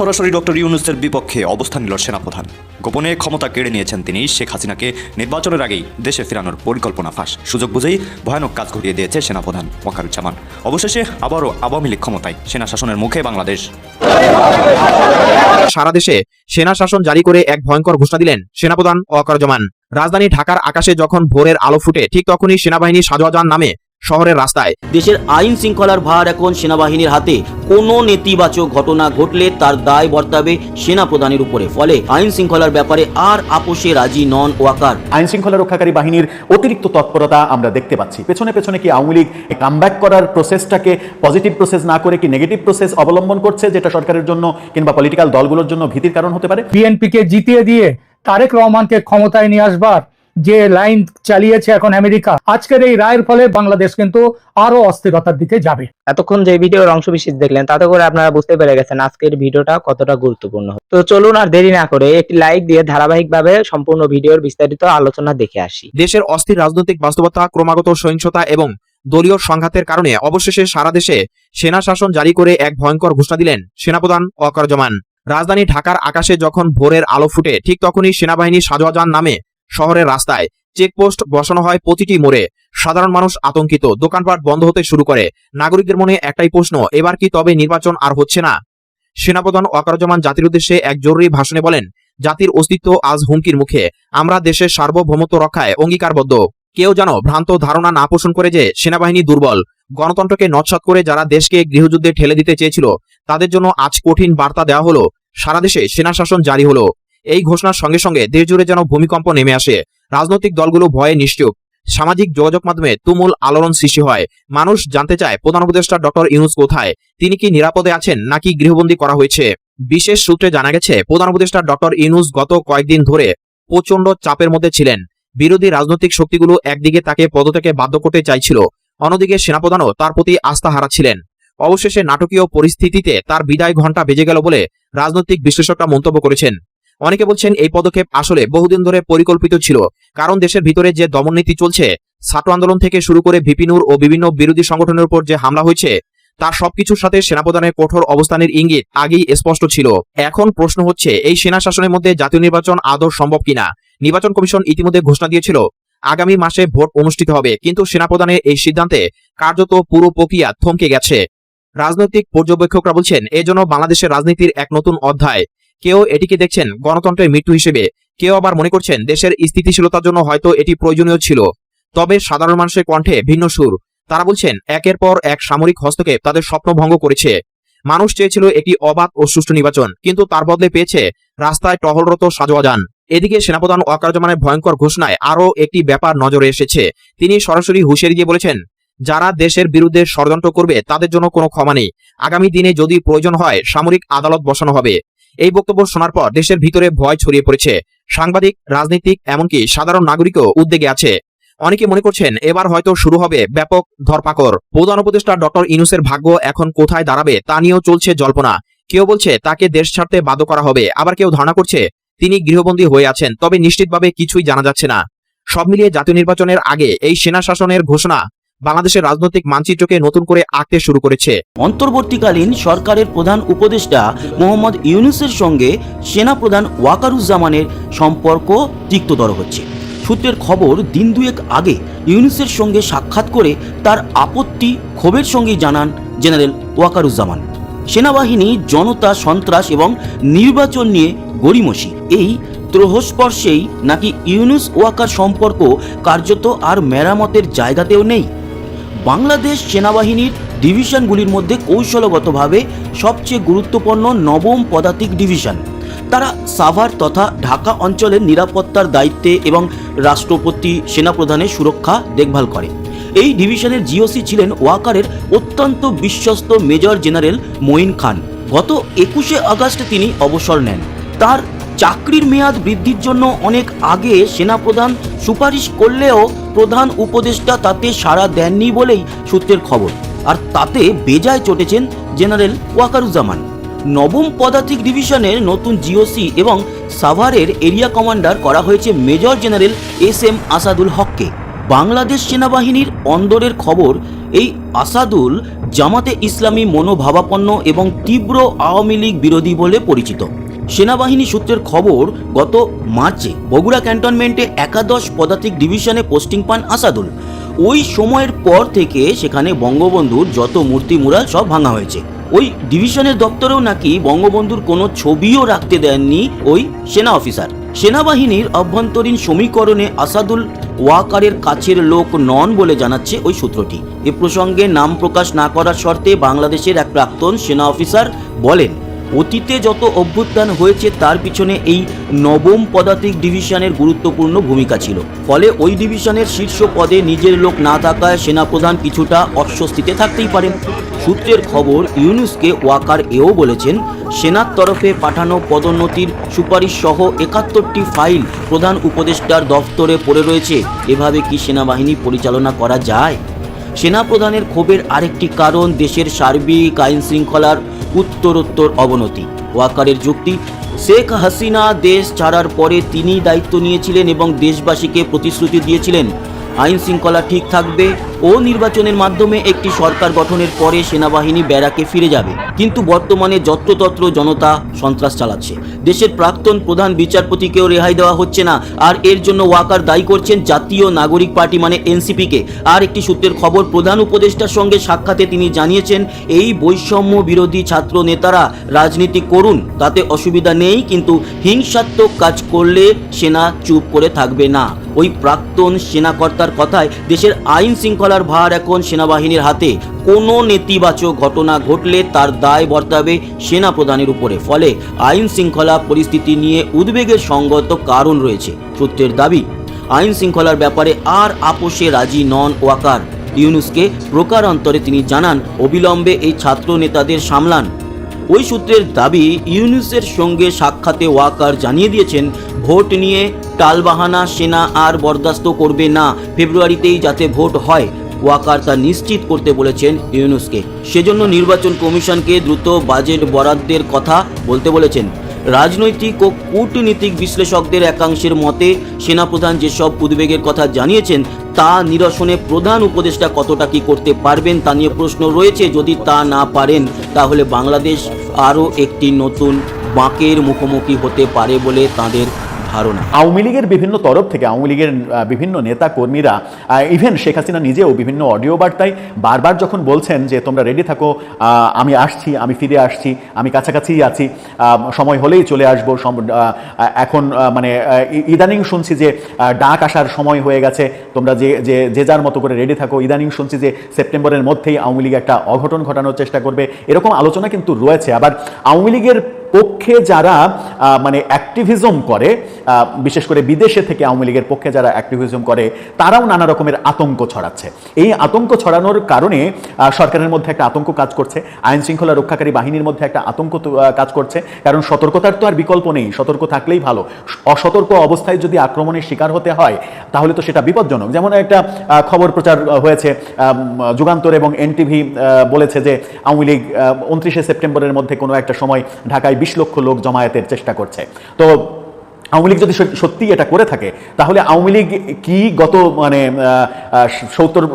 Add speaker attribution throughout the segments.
Speaker 1: সরাসরি ডক্টর ইউনুসের বিপক্ষে অবস্থান নিল সেনাপ্রধান। গোপনে ক্ষমতা কেড়ে নিয়েছেন তিনি শেখ হাসিনাকে। নির্বাচনের আগেই দেশে ফেরানোর পরিকল্পনা ফাঁস। সুযোগ বুঝেই ভয়ানক কাজ ঘটিয়ে দিয়েছে সেনাপ্রধান ওয়াকারুজ্জামান। অবশেষে আবারও আওয়ামী লীগ ক্ষমতায়। সেনা শাসনের মুখে বাংলাদেশ।
Speaker 2: সারা দেশে সেনা শাসন জারি করে এক ভয়ঙ্কর ঘোষণা দিলেন সেনাপ্রধান ওয়াকারুজ্জামান। রাজধানী ঢাকার আকাশে যখন ভোরের আলো ফুটে, ঠিক তখনই সেনাবাহিনী সাজোয়াজান নামে শহরের রাস্তায়।
Speaker 3: দেশের আইন শৃঙ্খলার ভার এখন সেনাবাহিনীর হাতে। কোনো নেতিবাচক ঘটনা ঘটলে তার দায় বর্তাবে সেনা প্রধানের উপরে। ফলে আইন শৃঙ্খলার ব্যাপারে আর আপোষে রাজি নন ওয়াকার।
Speaker 4: আইন শৃঙ্খলা রক্ষাকারী বাহিনীর অতিরিক্ত তৎপরতা আমরা দেখতে পাচ্ছি। পেছনে পেছনে কি আওয়ামী লীগ কামব্যাক করার প্রসেসটাকে পজিটিভ প্রসেস না করে কি নেগেটিভ প্রসেস অবলম্বন করছে যেটা সরকারের জন্য কিংবা পলিটিক্যাল দলগুলোর জন্য ভীতির কারণ হতে পারে?
Speaker 5: বিএনপিকে জিতিয়ে দিয়ে তারেক রহমানকে ক্ষমতায় নিয়ে আসবার যে লাইন চালিয়েছে এখন আমেরিকা আজকের এই রায়ের ফলে বাংলাদেশ কিন্তু আরও অস্থিরতার দিকে যাবে।
Speaker 6: এতক্ষণ যে ভিডিওর অংশ বিশেষ দেখলেন তাতে করে আপনারা বুঝতে পেরে গেছেন আজকের ভিডিওটা কতটা গুরুত্বপূর্ণ। তো চলুন আর দেরি না করে একটি লাইক দিয়ে ধারাবাহিকভাবে সম্পূর্ণ ভিডিওর বিস্তারিত আলোচনা দেখে আসি।
Speaker 2: দেশের অস্থির রাজনৈতিক বাস্তবতা ক্রমাগত সহিংসতা এবং দলীয় সংঘাতের কারণে অবশেষে সারা দেশে সেনা শাসন জারি করে এক ভয়ঙ্কর ঘোষণা দিলেন সেনাপ্রধান ওয়াকারুজ্জামান রাজধানী ঢাকার আকাশে যখন ভোরের আলো ফুটে ঠিক তখনই সেনাবাহিনী সাজোয়াজান নামে শহরের রাস্তায় চেকপোস্ট বসানো হয় প্রতিটি মোড়ে। সাধারণ মানুষ আতঙ্কিত। দোকানপাট বন্ধ হতে শুরু করে। নাগরিকদের মনে একটাই প্রশ্ন, এবার কি তবে নির্বাচন আর হচ্ছে না? সেনাপ্রধান ওয়াকারুজ্জামান জাতির উদ্দেশ্যে এক জরুরি ভাষণে বলেন, জাতির অস্তিত্ব আজ হুমকির মুখে। আমরা দেশের সার্বভৌমত্ব রক্ষায় অঙ্গীকারবদ্ধ। কেউ যেন ভ্রান্ত ধারণা না পোষণ করে যে সেনাবাহিনী দুর্বল। গণতন্ত্রকে নৎসাত করে যারা দেশকে গৃহযুদ্ধে ঠেলে দিতে চেয়েছিল, তাদের জন্য আজ কঠিন বার্তা দেওয়া হলো। সারা দেশে সেনা শাসন জারি হলো। এই ঘোষণার সঙ্গে সঙ্গে দেশ জুড়ে যেন ভূমিকম্প নেমে আসে। রাজনৈতিক দলগুলো ভয়ে নিশ্চুপ। সামাজিক যোগাযোগ মাধ্যমে তুমুল আলোড়ন সৃষ্টি হয়। মানুষ জানতে চায়, প্রধান উপদেষ্টা ডক্টর ইউনুস কোথায়? তিনি কি নিরাপদে আছেন নাকি গৃহবন্দী করা হয়েছে? বিশেষ সূত্রে জানা গেছে, প্রধান উপদেষ্টা ডক্টর ইউনুস গত কয়েকদিন ধরে প্রচণ্ড চাপের মধ্যে ছিলেন। বিরোধী রাজনৈতিক শক্তিগুলো একদিকে তাকে পদত্যাগে বাধ্য করতে চাইছিল, অন্যদিকে সেনাপ্রধানও তার প্রতি আস্থা হারাচ্ছিলেন। অবশেষে নাটকীয় পরিস্থিতিতে তার বিদায় ঘণ্টা বেজে গেল বলে রাজনৈতিক বিশ্লেষকরা মন্তব্য করেছেন। অনেকে বলছেন এই পদক্ষেপ আসলে বহুদিন ধরে পরিকল্পিত ছিল, কারণ দেশের ভিতরে যে দমননীতি চলছে, ছাত্র আন্দোলন থেকে শুরু করে ভিপিনুর ও বিভিন্ন বিরোধী সংগঠনের উপর যে হামলা হয়েছে, তার সবকিছুর সাথে সেনাপ্রধানের কঠোর অবস্থানের ইঙ্গিত আগেই স্পষ্ট ছিল। এখন প্রশ্ন হচ্ছে, এই সেনা শাসনের মধ্যে জাতীয় নির্বাচন আদৌ সম্ভব কিনা? নির্বাচন কমিশন ইতিমধ্যে ঘোষণা দিয়েছিল, আগামী মাসে ভোট অনুষ্ঠিত হবে, কিন্তু সেনাপ্রধানের এই সিদ্ধান্তে কার্যত পুরো প্রক্রিয়া থমকে গেছে। রাজনৈতিক পর্যবেক্ষকরা বলছেন এজন্য বাংলাদেশের রাজনীতির এক নতুন অধ্যায় কেউ এটিকে দেখছেন গণতন্ত্রের মৃত্যু হিসেবে। কেউ আবার মনে করছেন দেশের স্থিতিশীলতার জন্য হয়তো এটি প্রয়োজনীয় ছিল। তবে সাধারণ মানুষের কণ্ঠে ভিন্ন সুর। তারা বলছেন, একের পর এক সামরিক হস্তক্ষেপ তাদের স্বপ্ন ভঙ্গ করেছে। মানুষ চেয়েছিল একটি অবাধ ও সুষ্ঠু নির্বাচন, কিন্তু তার বদলে পেয়েছে রাস্তায় টহলরত সাজোয়া যান এদিকে সেনাপ্রধান ওয়াকারুজ্জামানের ভয়ঙ্কর ঘোষণায় আরও একটি ব্যাপার নজরে এসেছে। তিনি সরাসরি হুঁশিয়ারি দিয়ে বলেছেন, যারা দেশের বিরুদ্ধে ষড়যন্ত্র করবে তাদের জন্য কোনো ক্ষমা নেই। আগামী দিনে যদি প্রয়োজন হয়, সামরিক আদালত বসানো হবে। এই বক্তব্য শোনার পর দেশের ভিতরে ভয় ছড়িয়ে পড়েছে। সাংবাদিক, রাজনীতিক, এমনকি সাধারণ নাগরিকও উদ্বেগে আছে। অনেকে মনে করছেন, এবার হয়তো শুরু হবে ব্যাপক ধরপাকড়। প্রধান উপদেষ্টা ডক্টর ইনুসের ভাগ্য এখন কোথায় দাঁড়াবে তা নিয়েও চলছে জল্পনা। কেউ বলছে, তাকে দেশ ছাড়তে বাধ্য করা হবে। আবার কেউ ধারণা করছে, তিনি গৃহবন্দী হয়ে আছেন। তবে নিশ্চিতভাবে কিছুই জানা যাচ্ছে না। সব মিলিয়ে জাতীয় নির্বাচনের আগে এই সেনা শাসনের ঘোষণা বাংলাদেশের রাজনৈতিক মানচিত্রকে নতুন করে আঁকতে শুরু করেছে।
Speaker 3: অন্তর্বর্তীকালীন সরকারের প্রধান উপদেষ্টা মোহাম্মদ ইউনুসের সঙ্গে সেনাপ্রধান ওয়াকারুজ্জামানের সম্পর্ক তিক্ততর হচ্ছে। সূত্রের খবর, দিন দুয়েক আগে ইউনুসের সঙ্গে সাক্ষাৎ করে তার আপত্তি ক্ষোভের সঙ্গেই জানান জেনারেল ওয়াকারুজ্জামান। সেনাবাহিনী, জনতা, সন্ত্রাস এবং নির্বাচন নিয়ে গড়িমসি। এই ত্রহস্পর্শেই নাকি ইউনুস ওয়াকার সম্পর্ক কার্যত আর মেরামতের জায়গাতেও নেই। বাংলাদেশ সেনাবাহিনীর ডিভিশনগুলির মধ্যে কৌশলগতভাবে সবচেয়ে গুরুত্বপূর্ণ নবম পদাতিক ডিভিশন। তারা সাভার তথা ঢাকা অঞ্চলের নিরাপত্তার দায়িত্বে এবং রাষ্ট্রপতি, সেনাপ্রধানের সুরক্ষা দেখভাল করে। এই ডিভিশনের জিওসি ছিলেন ওয়াকারের অত্যন্ত বিশ্বস্ত মেজর জেনারেল মঈন খান। গত একুশে আগস্ট তিনি অবসর নেন। তার চাকরির মেয়াদ বৃদ্ধির জন্য অনেক আগে সেনাপ্রধান সুপারিশ করলেও প্রধান উপদেষ্টা তাতে সাড়া দেননি বলেই সূত্রের খবর। আর তাতে বেজায় চটেছেন জেনারেল ওয়াকারুজ্জামান। নবম পদাতিক ডিভিশনের নতুন জিওসি এবং সাভারের এরিয়া কমান্ডার করা হয়েছে major general S M Asadul হককে। বাংলাদেশ সেনাবাহিনীর অন্দরের খবর, এই আসাদুল জামাতে ইসলামী মনোভাবাপন্ন এবং তীব্র আওয়ামী লীগ বিরোধী বলে পরিচিত। সেনাবাহিনী সূত্রের খবর, গত মার্চে বগুড়া ক্যান্টনমেন্টে একাদশ পদাতিক ডিভিশনে পোস্টিং পান আসাদুল। ওই সময়ের পর থেকে সেখানে বঙ্গবন্ধুর যত মূর্তি মুরাল সব ভাঙা হয়েছে। ওই ডিভিশনের দপ্তরেও নাকি বঙ্গবন্ধুর কোনো ছবিও রাখতে দেননি ওই সেনা অফিসার। সেনাবাহিনীর অভ্যন্তরীণ সমীকরণে আসাদুল ওয়াকারের কাছের লোক নন বলে জানাচ্ছে ওই সূত্রটি। এ প্রসঙ্গে নাম প্রকাশ না করার শর্তে বাংলাদেশের এক প্রাক্তন সেনা অফিসার বলেন অতীতে যত অভ্যুত্থান হয়েছে, তার পিছনে এই নবম পদাতিক ডিভিশনের গুরুত্বপূর্ণ ভূমিকা ছিল। ফলে ওই ডিভিশনের শীর্ষ পদে নিজের লোক না থাকায় সেনাপ্রধান কিছুটা অস্বস্তিতে থাকতেই পারেন। সূত্রের খবর, ইউনুসকে ওয়াকার এও বলেছেন, সেনার তরফে পাঠানো পদোন্নতির সুপারিশ সহ একাত্তরটি ফাইল প্রধান উপদেষ্টার দফতরে পড়ে রয়েছে। এভাবে কি সেনাবাহিনী পরিচালনা করা যায়? সেনাপ্রধানের ক্ষোভের আরেকটি কারণ দেশের সার্বিক আইন শৃঙ্খলার উত্তরোত্তর অবনতি। ওয়াকারের যুক্তি, শেখ হাসিনা দেশ ছাড়ার পরে তিনি দায়িত্ব নিয়েছিলেন এবং দেশবাসীকে প্রতিশ্রুতি দিয়েছিলেন আইন শৃঙ্খলা ঠিক থাকবে ও নির্বাচনের মাধ্যমে একটি সরকার গঠনের পরে সেনাবাহিনী ব্যারাকে ফিরে যাবে। কিন্তু বর্তমানে যত্রতত্র জনতা সন্ত্রাস চালাচ্ছে। দেশের প্রাক্তন প্রধান বিচারপতিকেও রেহাই দেওয়া হচ্ছে না। আর এর জন্য ওয়াকার দায়ী করছেন জাতীয় নাগরিক পার্টি মানে এনসিপিকে। আর একটি সূত্রের খবর, প্রধান উপদেষ্টার সঙ্গে সাক্ষাতে তিনি জানিয়েছেন, এই বৈষম্য বিরোধী ছাত্র নেতারা রাজনীতি করুন, তাতে অসুবিধা নেই, কিন্তু হিংসাত্মক কাজ করলে সেনা চুপ করে থাকবে না। ওই প্রাক্তন সেনাকর্তার কথায় দেশের আইন শৃঙ্খলার ভার এখন সেনাবাহিনীর হাতে। কোনো নেতিবাচক ঘটনা ঘটলে তার দায় বর্তাবে সেনা প্রধানের উপরে। ফলে আইন শৃঙ্খলা পরিস্থিতি নিয়ে উদ্বেগের সঙ্গত কারণ রয়েছে সূত্রের দাবি। আইন শৃঙ্খলার ব্যাপারে আর আপোষে রাজি নন ওয়াকার। ইউনুসকে প্রকারান্তরে তিনি জানান, অবিলম্বে এই ছাত্র নেতাদের সামলান। ওই সূত্রের দাবি, ইউনুসের সঙ্গে সাক্ষাতে ওয়াকার জানিয়ে দিয়েছেন, ভোট নিয়ে টালবাহানা সেনা আর বরদাস্ত করবে না, ফেব্রুয়ারিতেই যাতে ভোট হয়, ওয়াকার তা নিশ্চিত করতে বলেছেন ইউনুসকে। সেজন্য নির্বাচন কমিশনকে দ্রুত বাজেট বরাদ্দের কথা বলতে বলেছেন। রাজনৈতিক ও কূটনীতিক বিশ্লেষকদের একাংশের মতে, সেনাপ্রধান যেসব উদ্বেগের কথা জানিয়েছেন, তা নিরসনে প্রধান উপদেষ্টা কতটা কি করতে পারবেন তা নিয়ে প্রশ্ন রয়েছে। যদি তা না পারেন, তাহলে বাংলাদেশ আরও একটি নতুন বাঁকের মুখোমুখি হতে পারে বলে তাদের ধারণা।
Speaker 4: আওয়ামী লীগের বিভিন্ন তরফ থেকে আওয়ামী লীগের বিভিন্ন নেতা কর্মীরা ইভেন শেখ হাসিনা নিজেও বিভিন্ন অডিও বার্তায় বারবার যখন বলছেন যে, তোমরা রেডি থাকো আমি আসছি, আমি ফিরে আসছি, আমি কাছাকাছিই আছি সময় হলেই চলে আসব এখন মানে ইদানিং শুনছি যে ডাক আসার সময় হয়ে গেছে, তোমরা যে যে যে যার মতো করে রেডি থাকো। ইদানিং শুনছি যে, সেপ্টেম্বরের মধ্যেই আওয়ামী লীগ একটা অঘটন ঘটানোর চেষ্টা করবে। এরকম আলোচনা কিন্তু রয়েছে। আবার আওয়ামী লীগের পক্ষে যারা মানে অ্যাক্টিভিজম করে বিশেষ করে বিদেশে থেকে আওয়ামী লীগের পক্ষে যারা অ্যাক্টিভিজম করে, তারাও নানা রকমের আতঙ্ক ছড়াচ্ছে। এই আতঙ্ক ছড়ানোর কারণে সরকারের মধ্যে একটা আতঙ্ক কাজ করছে, আইন শৃঙ্খলা রক্ষাকারী বাহিনীর মধ্যে একটা আতঙ্ক কাজ করছে, কারণ সতর্কতার তো আর বিকল্প নেই, সতর্ক থাকলেই ভালো। অসতর্ক অবস্থায় যদি আক্রমণের শিকার হতে হয়, তাহলে তো সেটা বিপজ্জনক। যেমন একটা খবর প্রচার হয়েছে যুগান্তর এবং এনটিভি বলেছে যে আওয়ামী লীগ উনত্রিশে সেপ্টেম্বরের মধ্যে কোনো একটা সময় ঢাকায় বিশ লক্ষ লোক জমায়েতের চেষ্টা করছে। তো আওয়ামী লীগ যদি সত্যি- এটা করে থাকে, তাহলে আওয়ামী লীগ কি গত মানে সত্তর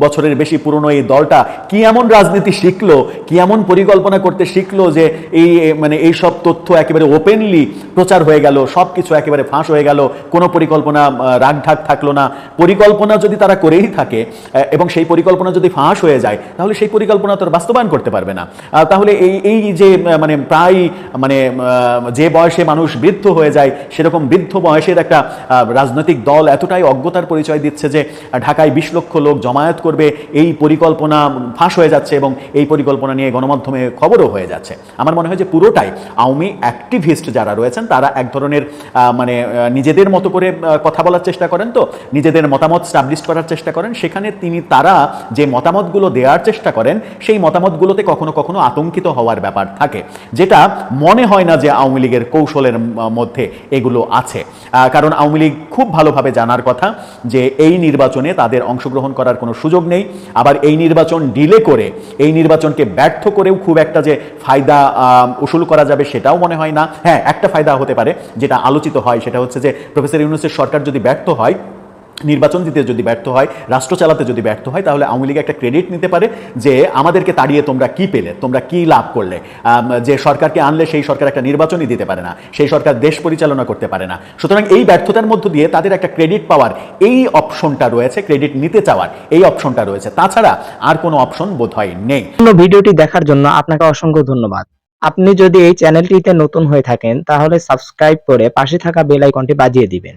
Speaker 4: বছরের বেশি পুরনো এই দলটা কি এমন রাজনীতি শিখলো, কি এমন পরিকল্পনা করতে শিখলো যে এই মানে এই সব তথ্য একেবারে ওপেনলি প্রচার হয়ে গেল, সব কিছু একেবারে ফাঁস হয়ে গেল, কোনো পরিকল্পনা রাগঢাক থাকল না। পরিকল্পনা যদি তারা করেই থাকে এবং সেই পরিকল্পনা যদি ফাঁস হয়ে যায়, তাহলে সেই পরিকল্পনা তারা বাস্তবায়ন করতে পারবে না। তাহলে এই এই যে মানে প্রায় মানে যে বয়সে মানুষ বৃদ্ধ হয়ে যায় সেরকম বৃদ্ধ বয়সের একটা রাজনৈতিক দল এতটাই অজ্ঞতার পরিচয় দিচ্ছে যে ঢাকায় বিশ লক্ষ লোক জমায়েত করবে, এই পরিকল্পনা ফাঁস হয়ে যাচ্ছে এবং এই পরিকল্পনা নিয়ে গণমাধ্যমে খবরও হয়ে যাচ্ছে। আমার মনে হয় যে পুরোটাই আওয়ামী অ্যাক্টিভিস্ট যারা রয়েছেন, তারা এক ধরনের মানে নিজেদের মতো করে কথা বলার চেষ্টা করেন তো, নিজেদের মতামত স্টাবলিশ করার চেষ্টা করেন। সেখানে তিনি, তারা যে মতামতগুলো দেওয়ার চেষ্টা করেন, সেই মতামতগুলোতে কখনো কখনো আতঙ্কিত হওয়ার ব্যাপার থাকে। যেটা মনে হয় না যে আওয়ামী লীগের কৌশলের মধ্যে এগুলো আছে। কারণ আওয়ামী লীগ খুব ভালোভাবে জানার কথা যে এই নির্বাচনে তাদের অংশগ্রহণ করার কোনো সুযোগ নেই। আবার এই নির্বাচন ডিলে করে, এই নির্বাচনকে ব্যর্থ করেও খুব একটা যে ফায়দা উসুল করা যাবে সেটাও মনে হয় না। হ্যাঁ একটা ফায়দা হতে পারে, যেটা আলোচিত হয়, সেটা হচ্ছে যে প্রফেসর ইউনুসের সরকার যদি ব্যর্থ হয় নির্বাচন দিতে যদি ব্যর্থ হয়, রাষ্ট্র চালাতে যদি ব্যর্থ হয়, তাহলে আওয়ামী লীগ একটা ক্রেডিট নিতে পারে যে আমাদেরকে তাড়িয়ে তোমরা কি পেলে, তোমরা কি লাভ করলে। যে সরকারকে আনলে সেই সরকার একটা নির্বাচনই দিতে পারে না, সেই সরকার দেশ পরিচালনা করতে পারে না। সুতরাং এই ব্যর্থতার মধ্য দিয়ে তাদের একটা ক্রেডিট পাওয়ার এই অপশনটা রয়েছে ক্রেডিট নিতে চাওয়ার এই অপশনটা রয়েছে। তাছাড়া আর কোনো অপশন বোধ হয় নেই
Speaker 6: ভিডিওটি দেখার জন্য আপনাকে অসংখ্য ধন্যবাদ। আপনি যদি এই চ্যানেলটিতে নতুন হয়ে থাকেন, তাহলে সাবস্ক্রাইব করে পাশে থাকা বেল আইকনটি বাজিয়ে দিবেন।